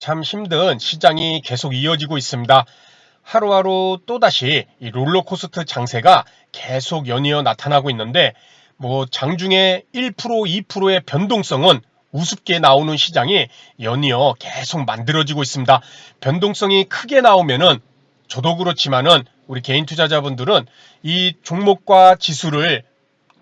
참 힘든 시장이 계속 이어지고 있습니다. 하루하루 또다시 이 롤러코스터 장세가 계속 연이어 나타나고 있는데 뭐 장중에 1% 2%의 변동성은 우습게 나오는 시장이 연이어 계속 만들어지고 있습니다. 변동성이 크게 나오면은 저도 그렇지만은 우리 개인 투자자분들은 이 종목과 지수를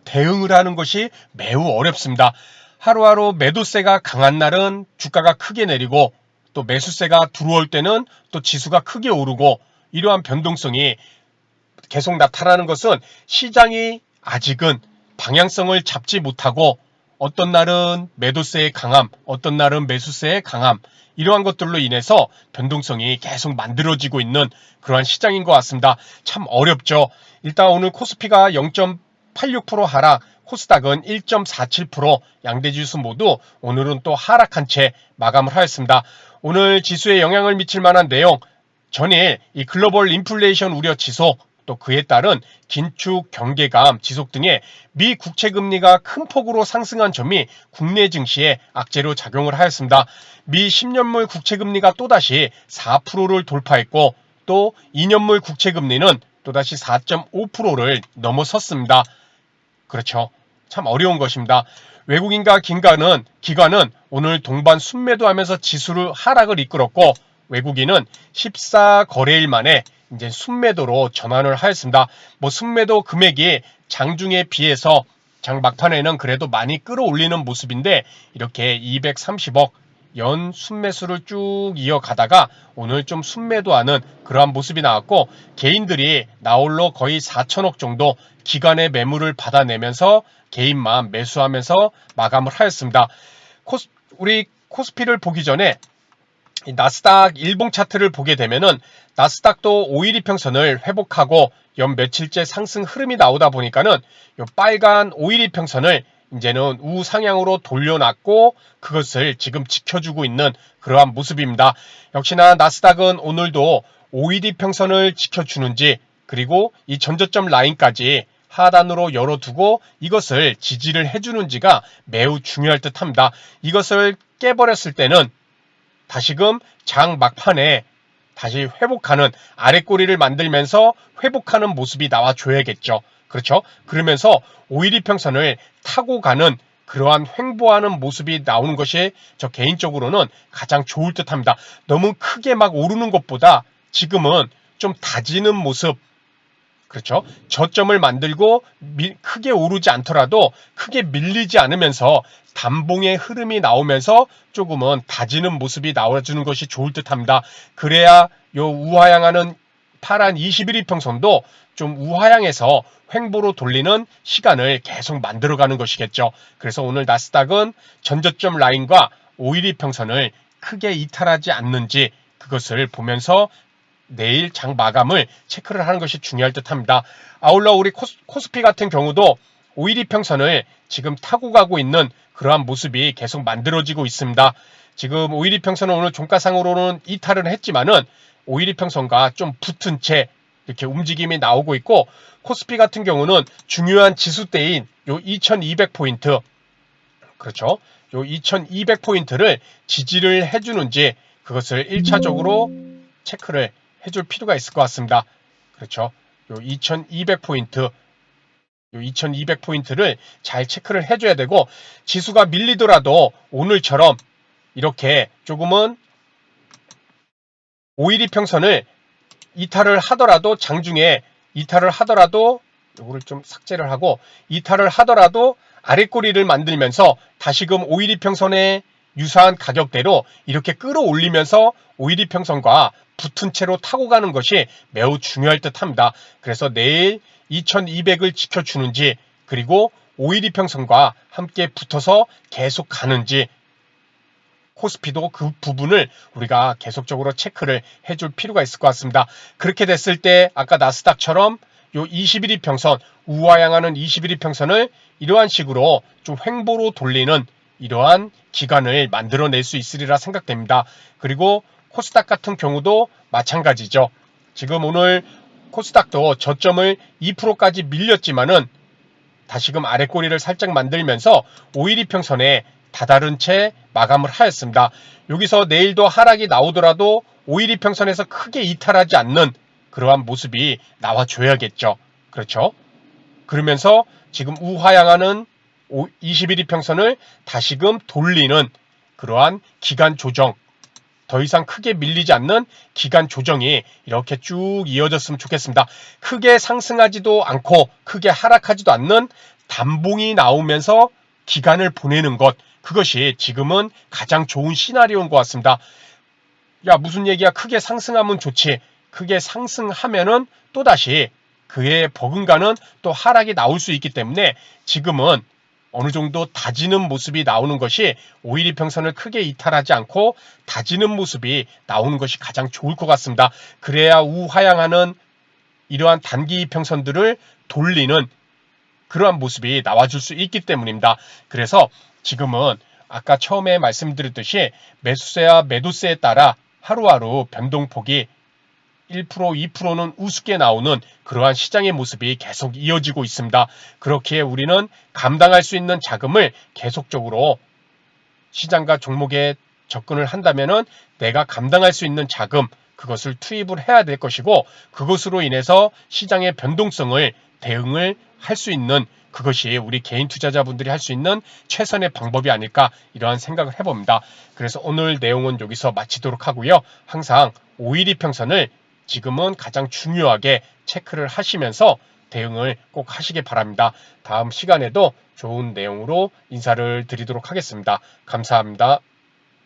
대응을 하는 것이 매우 어렵습니다. 하루하루 매도세가 강한 날은 주가가 크게 내리고 또 매수세가 들어올 때는 또 지수가 크게 오르고 이러한 변동성이 계속 나타나는 것은 시장이 아직은 방향성을 잡지 못하고 어떤 날은 매도세의 강함, 어떤 날은 매수세의 강함, 이러한 것들로 인해서 변동성이 계속 만들어지고 있는 그러한 시장인 것 같습니다. 참 어렵죠. 일단 오늘 코스피가 0.86% 하락, 코스닥은 1.47% 양대 지수 모두 오늘은 또 하락한 채 마감을 하였습니다. 오늘 지수에 영향을 미칠 만한 내용, 전일 이 글로벌 인플레이션 우려 지수, 또 그에 따른 긴축 경계감 지속 등의 미 국채 금리가 큰 폭으로 상승한 점이 국내 증시에 악재로 작용을 하였습니다. 미 10년물 국채 금리가 또다시 4%를 돌파했고 또 2년물 국채 금리는 또다시 4.5%를 넘어섰습니다. 그렇죠. 참 어려운 것입니다. 외국인과 기관은, 기관은 오늘 동반 순매도하면서 지수를 하락을 이끌었고 외국인은 14 거래일 만에 이제 순매도로 전환을 하였습니다. 뭐 순매도 금액이 장중에 비해서 장 막판에는 그래도 많이 끌어올리는 모습인데 이렇게 230억 연 순매수를 쭉 이어가다가 오늘 좀 순매도하는 그러한 모습이 나왔고 개인들이 나홀로 거의 4천억 정도 기관의 매물을 받아내면서 개인만 매수하면서 마감을 하였습니다. 코스, 우리 코스피를 보기 전에 나스닥 일봉 차트를 보게 되면은 나스닥도 5일 이평선을 회복하고 연 며칠째 상승 흐름이 나오다 보니까는 요 빨간 5일 이평선을 이제는 우상향으로 돌려놨고 그것을 지금 지켜주고 있는 그러한 모습입니다. 역시나 나스닥은 오늘도 5일 이 평선을 지켜주는지 그리고 이 전저점 라인까지 하단으로 열어두고 이것을 지지를 해주는지가 매우 중요할 듯 합니다. 이것을 깨버렸을 때는 다시금 장 막판에 다시 회복하는 아랫꼬리를 만들면서 회복하는 모습이 나와줘야겠죠. 그렇죠? 그러면서 5일 이평선을 타고 가는 그러한 횡보하는 모습이 나오는 것이 저 개인적으로는 가장 좋을 듯 합니다. 너무 크게 막 오르는 것보다 지금은 좀 다지는 모습, 그렇죠. 저점을 만들고 미, 크게 오르지 않더라도 크게 밀리지 않으면서 단봉의 흐름이 나오면서 조금은 다지는 모습이 나와주는 것이 좋을 듯 합니다. 그래야 요 우하향하는 파란 21이평선도 좀 우하향해서 횡보로 돌리는 시간을 계속 만들어가는 것이겠죠. 그래서 오늘 나스닥은 전저점 라인과 5일이평선을 크게 이탈하지 않는지 그것을 보면서 내일 장 마감을 체크를 하는 것이 중요할 듯 합니다. 아울러 우리 코스, 피 같은 경우도 5일 이평선을 지금 타고 가고 있는 그러한 모습이 계속 만들어지고 있습니다. 지금 5일 이평선은 오늘 종가상으로는 이탈을 했지만은 5일 이평선과 좀 붙은 채 이렇게 움직임이 나오고 있고 코스피 같은 경우는 중요한 지수대인 요 2200포인트 그렇죠. 요 2200포인트를 지지를 해주는지 그것을 1차적으로 체크를 해줄 필요가 있을 것 같습니다. 그렇죠. 요 2200포인트, 요 2200포인트를 잘 체크를 해줘야 되고, 지수가 밀리더라도 오늘처럼 이렇게 조금은 5일 이평선을 이탈을 하더라도 장중에 이탈을 하더라도 요거를 좀 삭제를 하고 이탈을 하더라도 아랫꼬리를 만들면서 다시금 5일 이평선에 유사한 가격대로 이렇게 끌어올리면서 5일 이평선과 붙은 채로 타고 가는 것이 매우 중요할 듯 합니다. 그래서 내일 2200을 지켜주는지 그리고 5일 이평선과 함께 붙어서 계속 가는지 코스피도 그 부분을 우리가 계속적으로 체크를 해줄 필요가 있을 것 같습니다. 그렇게 됐을 때 아까 나스닥처럼 요 21일 평선 우하향하는 21일 평선을 이러한 식으로 좀 횡보로 돌리는 이러한 기간을 만들어낼 수 있으리라 생각됩니다. 그리고 코스닥 같은 경우도 마찬가지죠. 지금 오늘 코스닥도 저점을 2%까지 밀렸지만은 다시금 아랫꼬리를 살짝 만들면서 5일 이평선에 다다른 채 마감을 하였습니다. 여기서 내일도 하락이 나오더라도 5일 이평선에서 크게 이탈하지 않는 그러한 모습이 나와줘야겠죠. 그렇죠? 그러면서 지금 우하향하는 21 이평선을 다시금 돌리는 그러한 기간 조정, 더 이상 크게 밀리지 않는 기간 조정이 이렇게 쭉 이어졌으면 좋겠습니다. 크게 상승하지도 않고 크게 하락하지도 않는 단봉이 나오면서 기간을 보내는 것, 그것이 지금은 가장 좋은 시나리오인 것 같습니다. 야, 무슨 얘기야? 크게 상승하면 좋지. 크게 상승하면은 또다시 그에 버금가는 또 하락이 나올 수 있기 때문에 지금은 어느 정도 다지는 모습이 나오는 것이 5일 이 평선을 크게 이탈하지 않고 다지는 모습이 나오는 것이 가장 좋을 것 같습니다. 그래야 우하향하는 이러한 단기 이평선들을 돌리는 그러한 모습이 나와줄 수 있기 때문입니다. 그래서 지금은 아까 처음에 말씀드렸듯이 매수세와 매도세에 따라 하루하루 변동폭이 1% 2%는 우습게 나오는 그러한 시장의 모습이 계속 이어지고 있습니다. 그렇기에 우리는 감당할 수 있는 자금을 계속적으로 시장과 종목에 접근을 한다면은 내가 감당할 수 있는 자금 그것을 투입을 해야 될 것이고 그것으로 인해서 시장의 변동성을 대응을 할 수 있는 그것이 우리 개인 투자자분들이 할 수 있는 최선의 방법이 아닐까 이러한 생각을 해봅니다. 그래서 오늘 내용은 여기서 마치도록 하고요. 항상 5일 이평선을 지금은 가장 중요하게 체크를 하시면서 대응을 꼭 하시기 바랍니다. 다음 시간에도 좋은 내용으로 인사를 드리도록 하겠습니다. 감사합니다.